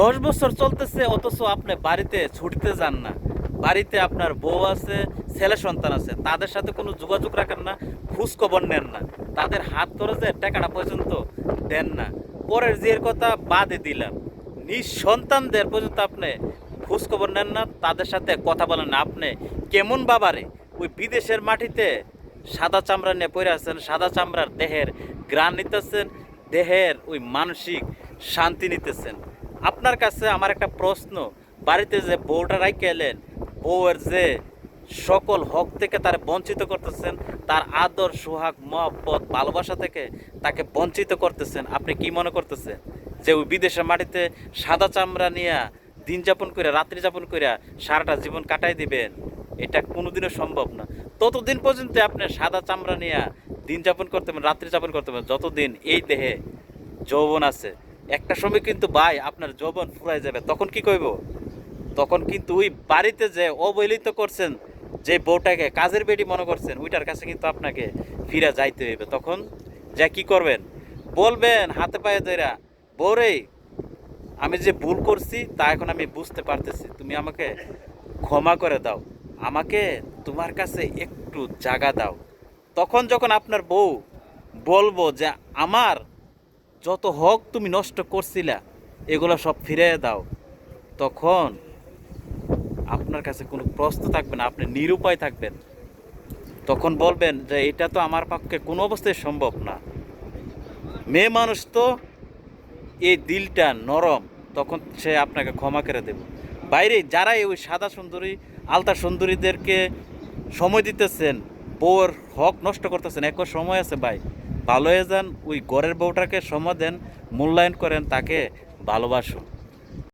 দশ বছর চলতেছে, অথচ আপনি বাড়িতে ছুটিতে যান না। বাড়িতে আপনার বউ আছে, ছেলে সন্তান আছে, তাদের সাথে কোনো যোগাযোগ রাখেন না খোঁজ খবর নেন না। তাদের হাত খরচে টাকাটা পর্যন্ত দেন না। পরের জিয়ের কথা বাদে দিলাম। নিজ সন্তানদের পর্যন্ত আপনি খোঁজ খবর নেন না, তাদের সাথে কথা বলেন না। আপনি কেমন বাবারে? ওই বিদেশের মাটিতে সাদা চামড়া নিয়ে পড়ে আছেন, সাদা চামড়ার দেহের গ্রাণ নিতেছেন, দেহের ওই মানসিক শান্তি নিতেছেন। আপনার কাছে আমার একটা প্রশ্ন। বাড়িতে যে বউটা এলেন, বউয়ের যে সকল হক থেকে তার বঞ্চিত করতেছেন, তার আদর, সোহাগ, মহব্বত, ভালোবাসা থেকে তাকে বঞ্চিত করতেছেন, আপনি কি মনে করতেছেন? যে ওই বিদেশের মাটিতে সাদা চামড়া নিয়ে দিন যাপন করে রাত্রি যাপন করে সারাটা জীবন কাটাই দিবেন, এটা কোনোদিনও সম্ভব না। ততদিন পর্যন্ত আপনি সাদা চামড়া নিয়ে দিন যাপন করতে পারেন, রাত্রি যাপন করতে পারেন, যতদিন এই দেহে যৌবন আছে একটা সময় কিন্তু ভাই আপনার যৌবন ফুরাই যাবে, তখন কি কইব? তখন কিন্তু ওই বাড়িতে যে অবহেলিত করছেন, যে বউটাকে, কাজের বেটি মনে করছেন, ওইটার কাছে কিন্তু আপনাকে ফিরে যাইতে হইবে। তখন যা কি করবেন? বলবেন হাতে পায়ে ধরা বউরে, আমি যে ভুল করছি তা এখন আমি বুঝতে পারতেছি, তুমি আমাকে ক্ষমা করে দাও, আমাকে তোমার কাছে একটু জায়গা দাও। তখন যখন আপনার বউ বলব যে, আমার যত হক তুমি নষ্ট করছিলা, এগুলো সব ফিরে দাও। তখন আপনার কাছে কোনো প্রশ্ন থাকবে না, আপনি নিরুপায় থাকবেন। তখন বলবেন যে, এটা তো আমার পক্ষে কোনো অবস্থায় সম্ভব না। মেয়ে মানুষ তো এই দিলটা নরম, তখন সে আপনাকে ক্ষমা করে দেবে। বাইরে যারা এই ওই সাদা সুন্দরী, আলতা সুন্দরীদেরকে সময় দিতেছেন, বউয়ের হক নষ্ট করতেছেন এক সময় আছে ভাই। ভালো হয়ে যান ওই ঘরের বউটাকে সময় দেন মূল্যায়ন করেন তাকে ভালোবাসুন।